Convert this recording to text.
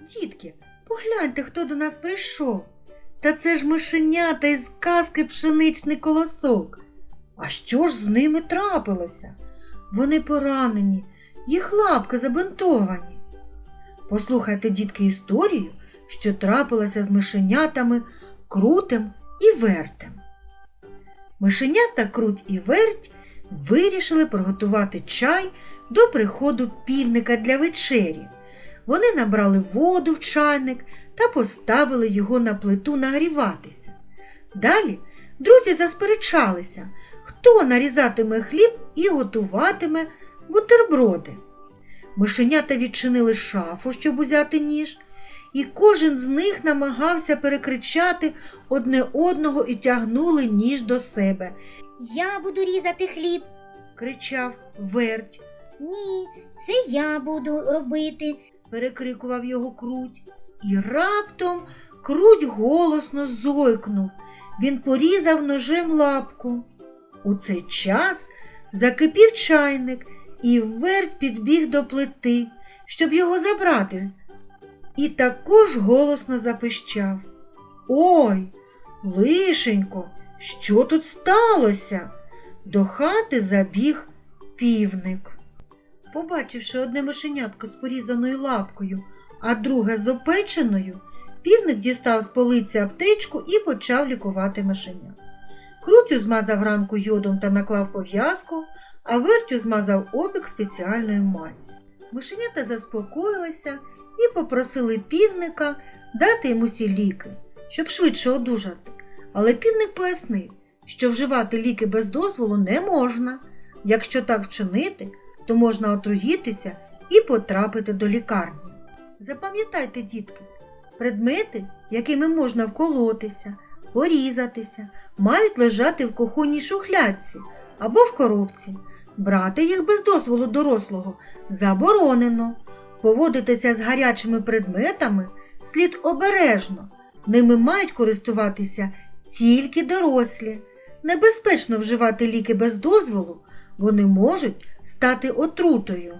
Дітки, погляньте, хто до нас прийшов. Та це ж мишенята із казки пшеничний колосок. А що ж з ними трапилося? Вони поранені, їх лапки забинтовані. Послухайте, дітки, історію, що трапилося з мишенятами крутем і вертем. Мишенята круть і верть вирішили приготувати чай до приходу півника для вечері. Вони набрали воду в чайник та поставили його на плиту нагріватися. Далі друзі засперечалися, хто нарізатиме хліб і готуватиме бутерброди. Мишенята відчинили шафу, щоб узяти ніж, і кожен з них намагався перекричати одне одного і тягнули ніж до себе, Я буду різати хліб. кричав верть, Ні, це я буду робити. Перекрикував його круть. І раптом круть голосно зойкнув. Він порізав ножем лапку. У цей час закипів чайник, і верть підбіг до плити, щоб його забрати. І також голосно запищав. Ой, лишенько, що тут сталося? До хати забіг півник. Побачивши одне мишенятко з порізаною лапкою, а друге з опеченою, півник дістав з полиці аптечку і почав лікувати мишеня. Крутю змазав ранку йодом та наклав пов'язку, а вертю змазав опік спеціальною мазю. Мишенята заспокоїлися і попросили півника дати йому ці ліки, щоб швидше одужати. Але півник пояснив, що вживати ліки без дозволу не можна. Якщо так вчинити, то можна отруїтися і потрапити до лікарні. Запам'ятайте, дітки, предмети, якими можна вколотися, порізатися, мають лежати в кухонній шухлядці або в коробці. Брати їх без дозволу дорослого заборонено. Поводитися з гарячими предметами слід обережно. Ними мають користуватися тільки дорослі. Небезпечно вживати ліки без дозволу, вони можуть стати отрутою.